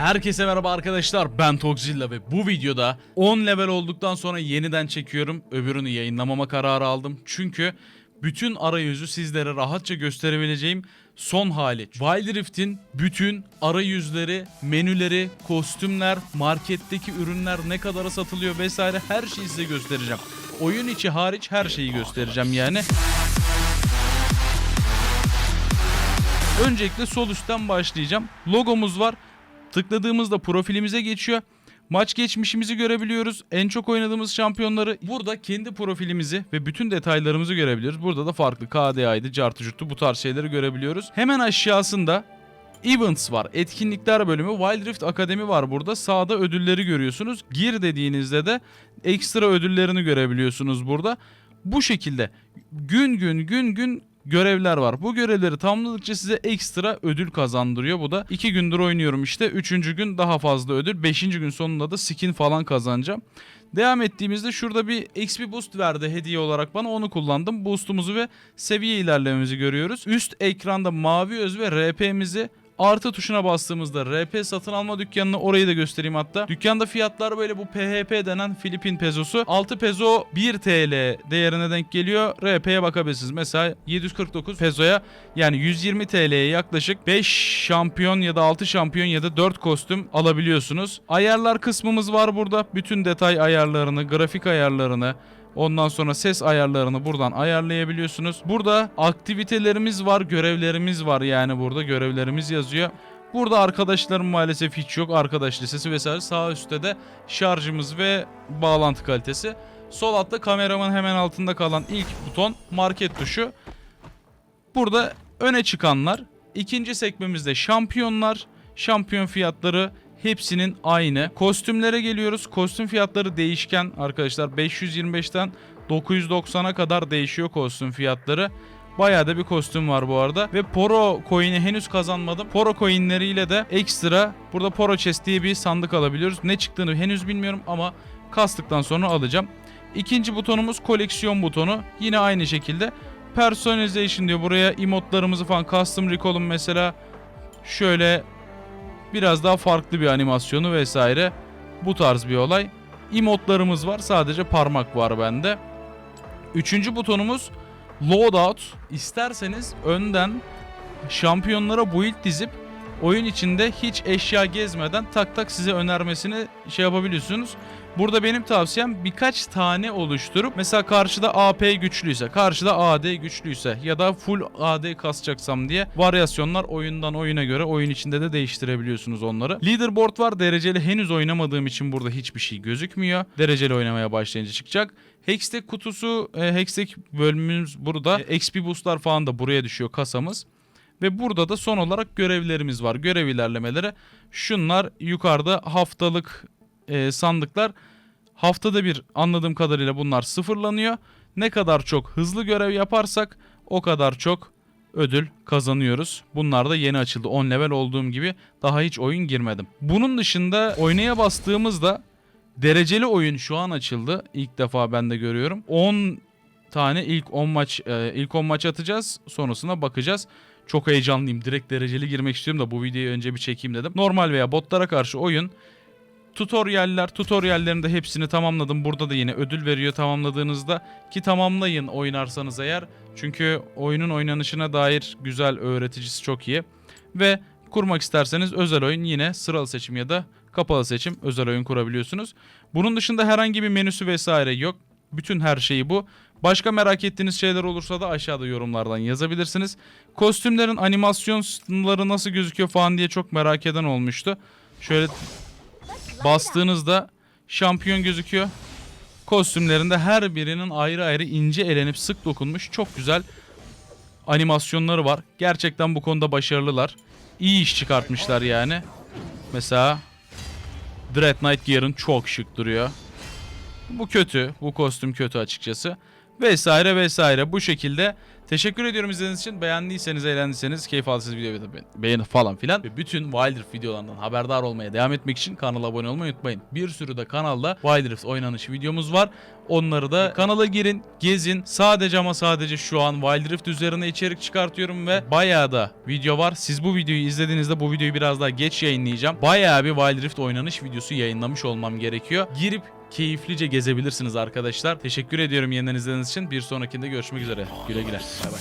Herkese merhaba arkadaşlar ben Togzilla ve bu videoda 10 level olduktan sonra yeniden çekiyorum. Öbürünü yayınlamama kararı aldım. Çünkü bütün arayüzü sizlere rahatça gösterebileceğim son hali. Wild Rift'in bütün arayüzleri, menüleri, kostümler, marketteki ürünler ne kadara satılıyor vesaire her şeyi size göstereceğim. Oyun içi hariç her şeyi göstereceğim yani. Öncelikle sol üstten başlayacağım. Logomuz var. Tıkladığımızda profilimize geçiyor. Maç geçmişimizi görebiliyoruz. En çok oynadığımız şampiyonları burada kendi profilimizi ve bütün detaylarımızı görebiliyoruz. Burada da farklı KDA'ydı, cartı bu tarz şeyleri görebiliyoruz. Hemen aşağısında Events var. Etkinlikler bölümü. Wild Rift Akademi var burada. Sağda ödülleri görüyorsunuz. Gir dediğinizde de ekstra ödüllerini görebiliyorsunuz burada. Bu şekilde gün gün gün gün görevler var. Bu görevleri tamamladıkça size ekstra ödül kazandırıyor. Bu da 2 gündür oynuyorum işte. 3. gün daha fazla ödül. 5. gün sonunda da skin falan kazanacağım. Devam ettiğimizde şurada bir XP boost verdi hediye olarak bana onu kullandım. Boostumuzu ve seviye ilerlememizi görüyoruz. Üst ekranda mavi öz ve RP'mizi Artı tuşuna bastığımızda RP satın alma dükkanını orayı da göstereyim hatta. Dükkanda fiyatlar böyle bu PHP denen Filipin pezosu. 6 pezo 1 TL değerine denk geliyor. RP'ye bakabilirsiniz. Mesela 749 pezoya yani 120 TL'ye yaklaşık 5 şampiyon ya da 6 şampiyon ya da 4 kostüm alabiliyorsunuz. Ayarlar kısmımız var burada. Bütün detay ayarlarını, grafik ayarlarını, Ondan sonra ses ayarlarını buradan ayarlayabiliyorsunuz. Burada aktivitelerimiz var, görevlerimiz var yani burada görevlerimiz yazıyor. Burada arkadaşlarım maalesef hiç yok. Arkadaş listesi vesaire. Sağ üstte de şarjımız ve bağlantı kalitesi. Sol altta kameramın hemen altında kalan ilk buton market tuşu. Burada öne çıkanlar. İkinci sekmemizde şampiyonlar. Şampiyon fiyatları hepsinin aynı. Kostümlere geliyoruz. Kostüm fiyatları değişken arkadaşlar. 525'ten 990'a kadar değişiyor kostüm fiyatları. Bayağı da bir kostüm var bu arada. Ve Poro coin'i henüz kazanmadım. Poro coin'leriyle de ekstra burada Poro Chest diye bir sandık alabiliyoruz. Ne çıktığını henüz bilmiyorum ama kastıktan sonra alacağım. İkinci butonumuz koleksiyon butonu. Yine aynı şekilde personalization diyor. Buraya emotlarımızı falan custom recall'um mesela şöyle biraz daha farklı bir animasyonu vesaire. Bu tarz bir olay. Emotlarımız var. Sadece parmak var bende. Üçüncü butonumuz loadout. İsterseniz önden şampiyonlara build dizip oyun içinde hiç eşya gezmeden tak tak size önermesini şey yapabiliyorsunuz. Burada benim tavsiyem birkaç tane oluşturup mesela karşıda AP güçlüyse, karşıda AD güçlüyse ya da full AD kasacaksam diye varyasyonlar oyundan oyuna göre oyun içinde de değiştirebiliyorsunuz onları. Leaderboard var. Dereceli henüz oynamadığım için burada hiçbir şey gözükmüyor. Dereceli oynamaya başlayınca çıkacak. Hextech kutusu, e, Hextech bölümümüz burada. E, XP boostlar falan da buraya düşüyor kasamız. Ve burada da son olarak görevlerimiz var. Görev ilerlemeleri. Şunlar yukarıda haftalık e, sandıklar. Haftada bir anladığım kadarıyla bunlar sıfırlanıyor. Ne kadar çok hızlı görev yaparsak o kadar çok ödül kazanıyoruz. Bunlar da yeni açıldı. 10 level olduğum gibi daha hiç oyun girmedim. Bunun dışında oynaya bastığımızda dereceli oyun şu an açıldı. İlk defa ben de görüyorum. 10 tane ilk 10 maç e, ilk 10 maç atacağız. Sonrasına bakacağız. Çok heyecanlıyım. Direkt dereceli girmek istiyorum da bu videoyu önce bir çekeyim dedim. Normal veya botlara karşı oyun Tutoryaller, tutoryallerin de hepsini tamamladım. Burada da yine ödül veriyor tamamladığınızda. Ki tamamlayın oynarsanız eğer. Çünkü oyunun oynanışına dair güzel öğreticisi çok iyi. Ve kurmak isterseniz özel oyun yine sıralı seçim ya da kapalı seçim özel oyun kurabiliyorsunuz. Bunun dışında herhangi bir menüsü vesaire yok. Bütün her şeyi bu. Başka merak ettiğiniz şeyler olursa da aşağıda yorumlardan yazabilirsiniz. Kostümlerin animasyonları nasıl gözüküyor falan diye çok merak eden olmuştu. Şöyle bastığınızda şampiyon gözüküyor. Kostümlerinde her birinin ayrı ayrı ince elenip sık dokunmuş çok güzel animasyonları var. Gerçekten bu konuda başarılılar. İyi iş çıkartmışlar yani. Mesela Dread Knight Gear'ın çok şık duruyor. Bu kötü. Bu kostüm kötü açıkçası. Vesaire vesaire. Bu şekilde Teşekkür ediyorum izlediğiniz için. Beğendiyseniz, eğlendiyseniz, keyif aldıysanız videoyu da be- beğenin falan filan. Ve bütün Wild Rift videolarından haberdar olmaya devam etmek için kanala abone olmayı unutmayın. Bir sürü de kanalda Wild Rift oynanış videomuz var. Onları da kanala girin, gezin. Sadece ama sadece şu an Wild Rift üzerine içerik çıkartıyorum ve bayağı da video var. Siz bu videoyu izlediğinizde bu videoyu biraz daha geç yayınlayacağım. Bayağı bir Wild Rift oynanış videosu yayınlamış olmam gerekiyor. Girip keyiflice gezebilirsiniz arkadaşlar. Teşekkür ediyorum yeniden izlediğiniz için. Bir sonrakinde görüşmek üzere. Güle güle. Bay bay.